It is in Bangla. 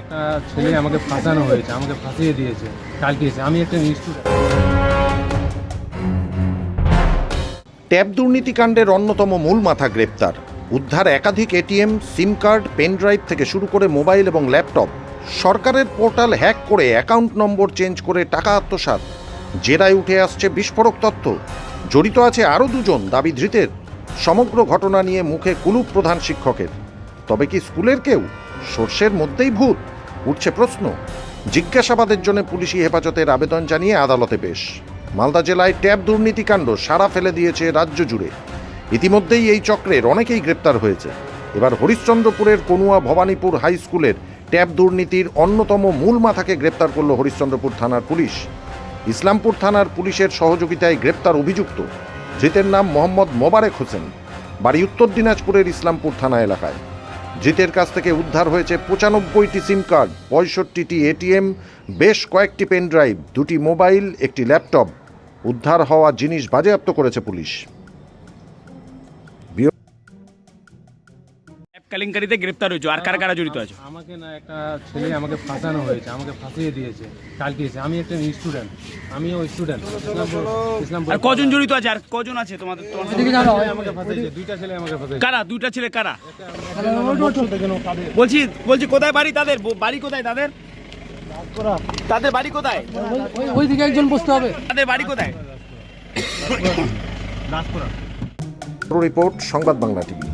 একটা ছেলে আমাকে ফাঁসানো হয়েছে, আমাকে ফাঁসিয়ে দিয়েছে, কালকে এসে। আমি একটা ট্যাব দুর্নীতিকাণ্ডের অন্যতম মূল মাথা গ্রেপ্তার। উদ্ধার একাধিক ATM, SIM card, pen drive থেকে শুরু করে মোবাইল এবং ল্যাপটপ। সরকারের পোর্টাল হ্যাক করে অ্যাকাউন্ট নম্বর চেঞ্জ করে টাকা আত্মসাত জেরায় উঠে আসছে বিস্ফোরক তথ্য। জড়িত আছে আরও দুজন দাবি ধৃতের। সমগ্র ঘটনা নিয়ে মুখে কুলুপ প্রধান শিক্ষকের। তবে কি স্কুলের কেউ? সর্ষের মধ্যেই ভূত? উঠছে প্রশ্ন। জিজ্ঞাসাবাদের জন্য পুলিশি হেফাজতের আবেদন জানিয়ে আদালতে পেশ। মালদা জেলায় ট্যাব দুর্নীতিকাণ্ড সারা ফেলে দিয়েছে রাজ্য জুড়ে। ইতিমধ্যেই এই চক্রের অনেকেই গ্রেপ্তার হয়েছে। এবার হরিশ্চন্দ্রপুরের কনুয়া ভবানীপুর হাই স্কুলের ট্যাব দুর্নীতির অন্যতম মূল মাথাকে গ্রেপ্তার করল হরিশ্চন্দ্রপুর থানার পুলিশ। ইসলামপুর থানার পুলিশের সহযোগিতায় গ্রেপ্তার অভিযুক্ত। ধৃতের নাম মোহাম্মদ মোবারেক হোসেন। বাড়ি উত্তর দিনাজপুরের ইসলামপুর থানা এলাকায়। ধৃতের কাছ থেকে উদ্ধার হয়েছে পঁচানব্বইটি সিম কার্ড, পঁয়ষট্টিটি এটিএম, বেশ কয়েকটি পেন ড্রাইভ, দুটি মোবাইল, একটি ল্যাপটপ। উদ্ধার হওয়া জিনিস বাজেয়াপ্ত করেছে পুলিশ। কেলেঙ্কারিতে গ্রেপ্তার হয়েছে। আর কারা কারা জড়িত আছে? আমাকে না একটা ছেলে আমাকে ফাঁসানো হয়েছে আমাকে ফাঁসিয়ে দিয়েছে কালকে এসে। আমি একটা স্টুডেন্ট আমিও স্টুডেন্ট আর কজন জড়িত আছে? আর কজন আছে তোমাদের আমাকে ফাঁসিয়েছে দুইটা ছেলে আমাকে ফাঁসিয়েছে কারা? দুইটা ছেলে কারা? বলছি বলছি কোথায় বাড়ি তাদের? বাড়ি কোথায় তাদের? তাদের বাড়ি কোথায়? ওই- ওইদিকে একজন বসতে হবে। তাদের বাড়ি কোথায়? রিপোর্ট সংবাদ বাংলা টিভি।